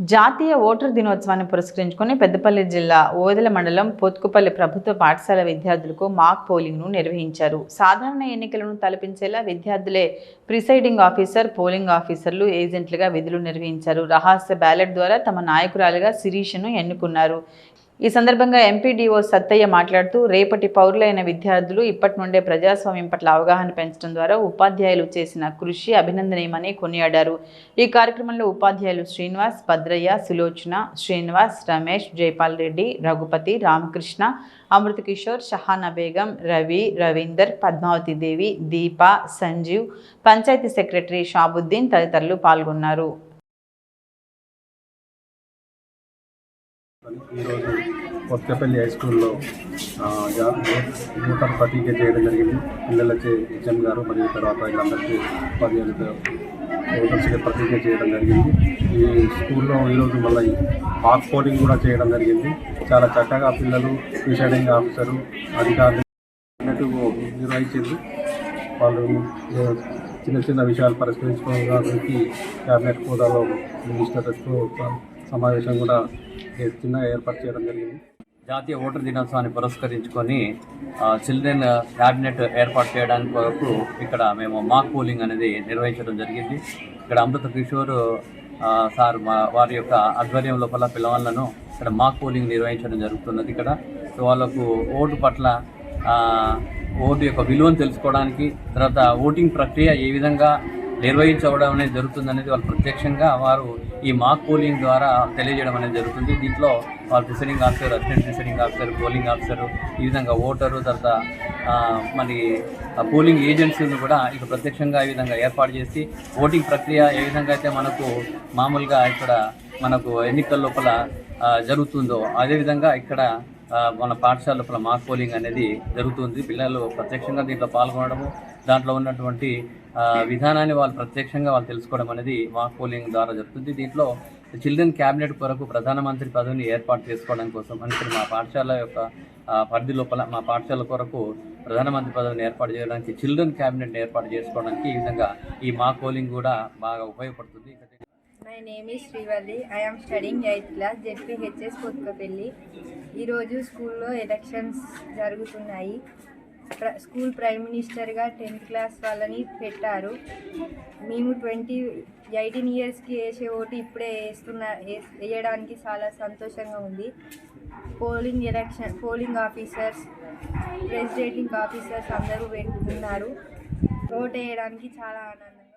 జాతీయ ఓటర్ దినోత్సవాన్ని పురస్కరించుకుని పెద్దపల్లి జిల్లా ఓదెల మండలం పోత్కుపల్లి ప్రభుత్వ పాఠశాల విద్యార్థులకు మాక్ పోలింగ్ను నిర్వహించారు. సాధారణ ఎన్నికలను తలపించేలా విద్యార్థులే ప్రిసైడింగ్ ఆఫీసర్ పోలింగ్ ఆఫీసర్లు ఏజెంట్లుగా విధులు నిర్వహించారు. రహస్య బ్యాలెట్ ద్వారా తమ నాయకురాలుగా శిరీషను ఎన్నుకున్నారు. ఈ సందర్భంగా ఎంపీడీఓ సత్తయ్య మాట్లాడుతూ రేపటి పౌరులైన విద్యార్థులు ఇప్పటి నుండే ప్రజాస్వామ్యం పట్ల అవగాహన పెంచడం ద్వారా ఉపాధ్యాయులు చేసిన కృషి అభినందనీయమని కొనియాడారు. ఈ కార్యక్రమంలో ఉపాధ్యాయులు శ్రీనివాస్ భద్రయ్య సులోచన శ్రీనివాస్ రమేష్ జైపాల్ రెడ్డి రఘుపతి రామకృష్ణ అమృత కిషోర్ షహానా బేగం రవి రవీందర్ పద్మావతి దేవి దీప సంజీవ్ పంచాయతీ సెక్రటరీ షాబుద్దీన్ తదితరులు పాల్గొన్నారు. ఈరోజు కొత్తపల్లి హై స్కూల్లో నూతన ప్రతిజ్ఞ చేయడం జరిగింది. పిల్లలచే హెచ్ఎం గారు మరియు తర్వాత వీళ్ళందరికీ ఉపాధ్యాయులతో ఓటర్స్కి ప్రతిజ్ఞ చేయడం జరిగింది. ఈ స్కూల్లో ఈరోజు మళ్ళీ మాక్ పోలింగ్ కూడా చేయడం జరిగింది. చాలా చక్కగా పిల్లలు ప్రిసైడింగ్ ఆఫీసరు అధికారులు అన్నట్టు నిర్వహించింది. వాళ్ళు చిన్న చిన్న విషయాలు పరిష్కరించుకోవడానికి క్యాబినెట్ హోదాలో మినిస్టర్తో సమావేశం కూడా చిన్నగా ఏర్పాటు చేయడం జరిగింది. జాతీయ ఓటర్ దినోత్సవాన్ని పురస్కరించుకొని చిల్డ్రన్ క్యాబినెట్ ఏర్పాటు చేయడానికి కొరకు ఇక్కడ మేము మాక్ పోలింగ్ అనేది నిర్వహించడం జరిగింది. ఇక్కడ అమృత కిషోర్ సార్ మా వారి యొక్క ఆధ్వర్యం లోపల పిల్లవాళ్ళను ఇక్కడ మాక్ పోలింగ్ నిర్వహించడం జరుగుతున్నది ఇక్కడ. సో వాళ్ళకు ఓటు పట్ల ఓటు యొక్క విలువను తెలుసుకోవడానికి తర్వాత ఓటింగ్ ప్రక్రియ ఏ విధంగా నిర్వహించవడం అనేది జరుగుతుంది అనేది వాళ్ళు ప్రత్యక్షంగా వారు ఈ మాక్ పోలింగ్ ద్వారా తెలియజేయడం అనేది జరుగుతుంది. దీంట్లో వాళ్ళు presiding officer assistant presiding officer polling officer ఈ విధంగా ఓటరు తర్వాత మరి పోలింగ్ ఏజెన్సీని కూడా ఇక ప్రత్యక్షంగా ఈ విధంగా ఏర్పాటు చేసి ఓటింగ్ ప్రక్రియ ఏ విధంగా అయితే మనకు మామూలుగా ఇక్కడ మనకు ఎన్నికల లోపల జరుగుతుందో అదేవిధంగా ఇక్కడ మన పాఠశాల లోపల మాక్ పోలింగ్ అనేది జరుగుతుంది. పిల్లలు ప్రత్యక్షంగా దీంట్లో పాల్గొనడము దాంట్లో ఉన్నటువంటి విధానాన్ని వాళ్ళు ప్రత్యక్షంగా వాళ్ళు తెలుసుకోవడం అనేది మాక్ పోలింగ్ ద్వారా జరుగుతుంది. దీంట్లో చిల్డ్రన్ క్యాబినెట్ కొరకు ప్రధానమంత్రి పదవిని ఏర్పాటు చేసుకోవడం కోసం అని మా పాఠశాల యొక్క పరిధి లోపల మా పాఠశాల కొరకు ప్రధానమంత్రి పదవిని ఏర్పాటు చేయడానికి చిల్డ్రన్ క్యాబినెట్ ఏర్పాటు చేసుకోవడానికి ఈ విధంగా ఈ మాక్ పోలింగ్ కూడా బాగా ఉపయోగపడుతుంది. My name is Srivalli I studying eighth class ZPHS Kothapalli ఈరోజు స్కూల్లో ఎలక్షన్స్ జరుగుతున్నాయి. ప్ర స్కూల్ ప్రైమ్ మినిస్టర్గా టెన్త్ క్లాస్ వాళ్ళని పెట్టారు. మేము ట్వంటీ ఎయిటీన్ ఇయర్స్కి వేసే ఓటు ఇప్పుడే వేస్తున్న వేయడానికి చాలా సంతోషంగా ఉంది. Polling election polling officers presiding officers అందరూ పెట్టుకున్నారు. ఓటు వేయడానికి చాలా ఆనందం.